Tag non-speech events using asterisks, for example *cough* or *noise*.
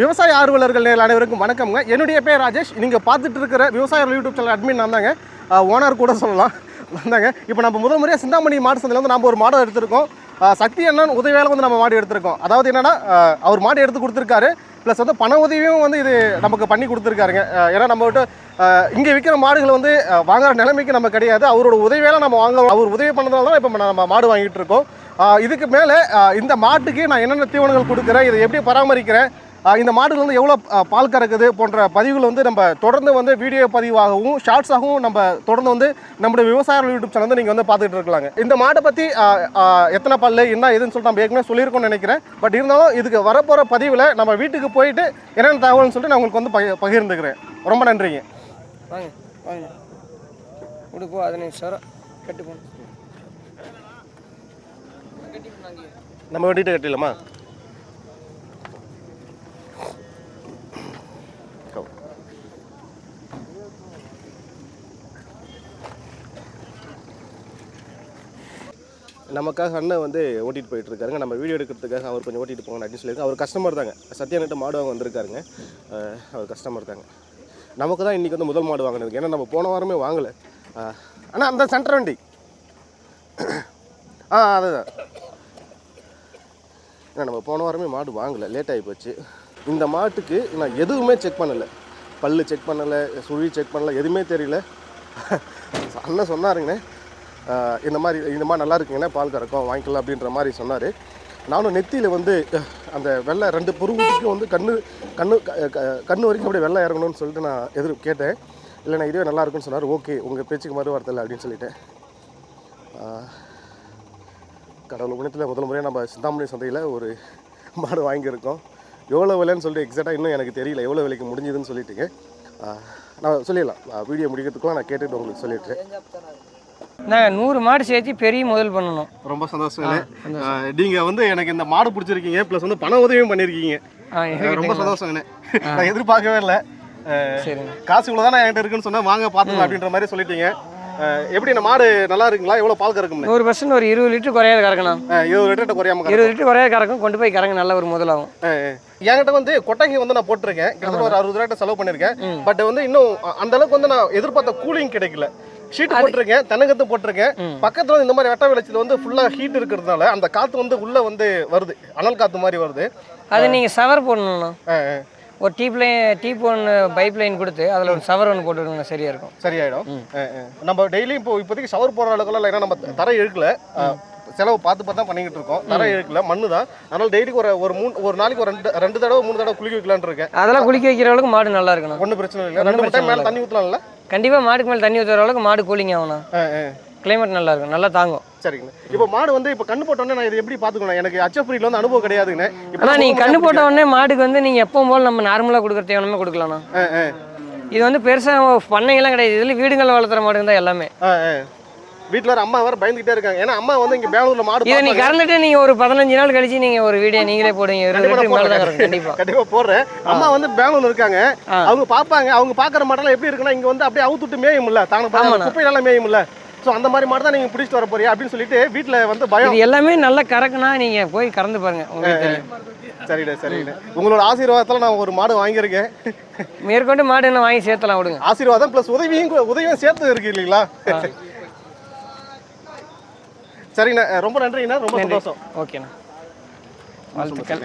விவசாய ஆர்வலர்கள் நேரில் அனைவருக்கும் வணக்கம்ங்க. என்னுடைய பேர் ராஜேஷ். நீங்கள் பார்த்துட்டு இருக்கிற விவசாய யூடியூப் சேனல் அட்மின் நான் தாங்க ஓனர் கூட சொல்லலாம். வந்தாங்க இப்போ நம்ம முதல் முறையாக சிந்தாமணி மாடு சந்தையில் வந்து நம்ம ஒரு மாடு எடுத்திருக்கோம். சக்தி அண்ணன் உதவியால் வந்து நம்ம மாடு எடுத்திருக்கோம். அதாவது என்னென்னா அவர் மாடு எடுத்து கொடுத்துருக்காரு. ப்ளஸ் வந்து பண உதவியும் வந்து இது நமக்கு பண்ணி கொடுத்துருக்காருங்க. ஏன்னா நம்மகிட்ட இங்கே விற்கிற மாடுகள் வந்து வாங்குற நிலைமைக்கு நம்ம கிடையாது. அவரோட உதவியால் நம்ம வாங்க அவர் உதவி பண்ணதுனால தான் இப்போ நம்ம மாடு வாங்கிட்டு இருக்கோம். இதுக்கு மேலே இந்த மாட்டுக்கு நான் என்னென்ன தீவனங்கள் கொடுக்குறேன் இதை எப்படி பராமரிக்கிறேன் இந்த மாடுகள் வந்து எவ்வளோ பால் கறக்குது போன்ற பதிவுகள் வந்து நம்ம தொடர்ந்து வந்து வீடியோ பதிவாகவும் ஷார்ட்ஸாகவும் நம்ம தொடர்ந்து வந்து நம்மளுடைய விவசாய யூடியூப் சேனல் வந்து நீங்கள் வந்து பார்த்துட்டு இருக்கலாங்க. இந்த மாடை பற்றி எத்தனை பல்லு என்ன ஏதுன்னு சொல்லிட்டு நம்ம ஏற்கனவே சொல்லியிருக்கோம்னு நினைக்கிறேன். பட் இருந்தாலும் இதுக்கு வரப்போகிற பதிவில் நம்ம வீட்டுக்கு போயிட்டு என்னென்ன தகவல்னு சொல்லிட்டு நான் உங்களுக்கு வந்து பகி பகிர்ந்துக்கிறேன். ரொம்ப நன்றிங்க. வாங்க வாங்க. கட்டு போகணும் நம்ம வெட்டிட்டு கட்டிடலாமா? நமக்காக அண்ணன் வந்து ஓட்டிட்டு போயிட்டு இருக்காருங்க நம்ம வீடியோ எடுக்கிறதுக்காக அவர் கொஞ்சம் ஓட்டிட்டு போங்க அப்படின்னு சொல்லியிருக்காங்க அவர் கஸ்டமர் தாங்க. சத்யானிட்ட மாடு வாங்க வந்திருக்காருங்க. அவர் கஸ்டமர் தாங்க. நமக்கு தான் இன்றைக்கி வந்து முதல் மாடு வாங்கினது ஏன்னா நம்ம போன வாரமே வாங்கலை. ஆனால் அந்த சென்டர் வண்டி. ஆ அதுதான். ஏன்னா நம்ம போன வாரமே மாடு வாங்கலை. லேட் ஆகி போச்சு. இந்த மாட்டுக்கு நான் எதுவுமே செக் பண்ணலை. பல்லு செக் பண்ணலை சுழி செக் பண்ணலை எதுவுமே தெரியல. அண்ணன் சொன்னாருங்கண்ணே. இந்த மாதிரி இந்த மாதிரி நல்லா இருக்குங்கன்னா பால் கறக்கும் வாங்கிக்கலாம் அப்படின்ற மாதிரி சொன்னார். நானும் நெத்தியில் வந்து அந்த வெள்ளை ரெண்டு புருவத்துக்கும் வந்து கண்ணு கண்ணு க- கண்ணு வரைக்கும் அப்படியே வெள்ளை இறங்கணும்னு சொல்லிட்டு நான் எதிர் கேட்டேன். இல்லைண்ணா இதுவே நல்லா இருக்குன்னு சொன்னார். ஓகே உங்கள் பேச்சுக்கு மாதிரி வார்த்தை அப்படின்னு சொல்லிட்டேன். கடவுள் குணத்தில் முதல் முறையாக நம்ம சிந்தாமணி சந்தையில் ஒரு மாடு வாங்கியிருக்கோம். எவ்வளோ விலைன்னு சொல்லிட்டு எக்ஸாக்டாக இன்னும் எனக்கு தெரியல. எவ்வளோ விலைக்கு முடிஞ்சதுன்னு சொல்லிட்டுங்க. நான் சொல்லிடலாம். வீடியோ முடிக்கிறதுக்குலாம் நான் கேட்டுட்டு உங்களுக்கு சொல்லிடுறேன். நாங்கள் நூறு மாடு சேர்த்து பெரிய முதல் பண்ணணும். ரொம்ப சந்தோஷம் நீங்கள் வந்து எனக்கு இந்த மாடு பிடிச்சிருக்கீங்க ப்ளஸ் வந்து பண உதவியும் பண்ணியிருக்கீங்க ரொம்ப சந்தோஷங்கண்ணே *laughs* நான் எதிர்பார்க்கவே இல்லை. காசு இவ்வளோ தானே என்கிட்ட இருக்குன்னு சொன்னால் வாங்க பார்த்துக்கலாம் அப்படின்ற மாதிரி சொல்லிட்டீங்க. எப்படி இந்த மாடு நல்லா இருக்குங்களா? எவ்வளோ பால் கறக்கும்னு? நூறு பர்சன்ட் ஒரு இருபது லிட்டர் குறையாது கறக்கணும். இருபது லிட்டர் குறையாம கறக்கும். இருபது லிட்டர் குறையாது கறக்கும் கொண்டு போய் கறங்க நல்ல ஒரு முதலாகும் என்கிட்ட வந்து கொட்டகை வந்து நான் போட்டிருக்கேன். கிட்டத்தட்ட ஒரு அறுபது ரூபாய்ட்ட செலவு பண்ணியிருக்கேன் பட் வந்து இன்னும் அந்த அளவுக்கு வந்து நான் எதிர்பார்த்த கூலிங் கிடைக்கல. ஷீட் போட்டிருக்கேன் தென்னங்கத்து போட்டிருக்கேன். பக்கத்துல இந்த மாதிரி வெட்ட வெளிச்சத்துல வந்து ஃபுல்லா ஹீட் இருக்கிறதுனால அந்த காத்து வந்து உள்ள வந்து வருது. அனல் காத்து மாதிரி வருது. அது நீங்கள் சவர் அஹ் ஒரு டீப் லைன் டீப் ஒன்று பைப் லைன் கொடுத்து அதில் ஒரு சவர் ஒன்று போட்டுருங்க சரியாக இருக்கும். சரியாயிடும். நம்ம டெய்லியும் இப்போ இப்போதைக்கு ஷவர் போடுற அளவுக்குலாம் ஏன்னா நம்ம தரை இழுக்கல. செலவு பார்த்து பார்த்து தான் பண்ணிக்கிட்டு இருக்கோம். தரை இழுக்கல மண்ணு தான். அதனால டெய்லிக்கு ஒரு ஒரு மூணு ஒரு நாளைக்கு ஒரு ரெண்டு ரெண்டு தடவை மூணு தடவை குளிக்க வைக்கலான்னு இருக்கேன். அதெல்லாம் குளிக்க வைக்கிற அளவுக்கு மாடு நல்லா இருக்கணும். ஒன்றும் பிரச்சனை இல்லை. ரெண்டு மூணு டைம் மேலே தண்ணி ஊற்றலாம்ல கண்டிப்பாக மாடுக்கு மேலே தண்ணி ஊற்றுற அளவுக்கு மாடு கூலிங் ஆகணும். கிளைமேட் நல்லா இருக்கும் நல்லா தாங்கும். சரிங்கண்ணா இப்போ மாடு வந்து இப்போ கண்ணு போட்டோன்னே நான் இதை எப்படி பார்த்துக்கணும்? எனக்கு ஹச்எஃப்ரியில் வந்து அனுபவம் கிடையாதுங்கண்ணே. இப்போ ஆனால் நீங்கள் கண்ணு போட்ட உடனே மாடுக்கு வந்து நீங்கள் எப்பவும் போல் நம்ம நார்மலாக கொடுக்குற தேவனமே கொடுக்கலாம்ண்ணா இது வந்து பெருசாக பண்ணைங்கெல்லாம் கிடையாது. இதில் வீடுகளில் வளர்த்துற மாடுங்க தான் எல்லாமே வீட்டில் வேறு அம்மா வேறு பயந்துகிட்டே இருக்காங்க. ஏன்னா அம்மா வந்து இங்கே பெங்களூரில் மாடு இதை நீ. கறந்துட்டு நீங்க ஒரு பதினஞ்சு நாள் கழிச்சு நீங்க ஒரு வீடியோ நீங்களே போடுங்க. இருபது கண்டிப்பா லிட்டருக்கு மேல தான் போடுறேன். அம்மா வந்து பெங்களூர்ல இருக்காங்க. அவங்க பார்ப்பாங்க. அவங்க பார்க்குற மாடெல்லாம் எப்படி இருக்குன்னா இங்க வந்து அப்படியே அவுத்துட்டு மேயும்ல. தாங்க ஆமாண்ணா. குப்பையெல்லாம் மேயும்ல. ஸோ அந்த மாதிரி மாடு தான் நீங்க பிடிச்சிட்டு வர போறியா அப்படின்னு சொல்லிட்டு வீட்டில் வந்து பயம். இது எல்லாமே நல்லா கறக்குனா நீங்க போய் கறந்து பாருங்க. சரிடே சரிடே. உங்களோட ஆசீர்வாதத்தில் நான் ஒரு மாடு வாங்கியிருக்கேன். மேற்கொண்டு மாடு என்ன வாங்கி சேர்த்தலாம் விடுங்க. ஆசீர்வாதம் ப்ளஸ் உதவியும் உதவியும் சேர்த்து இருக்கு இல்லைங்களா? சரிண்ணா ரொம்ப நன்றிண்ணா ரொம்ப சந்தோஷம். ஓகேண்ணா. வாழ்த்துக்கள்.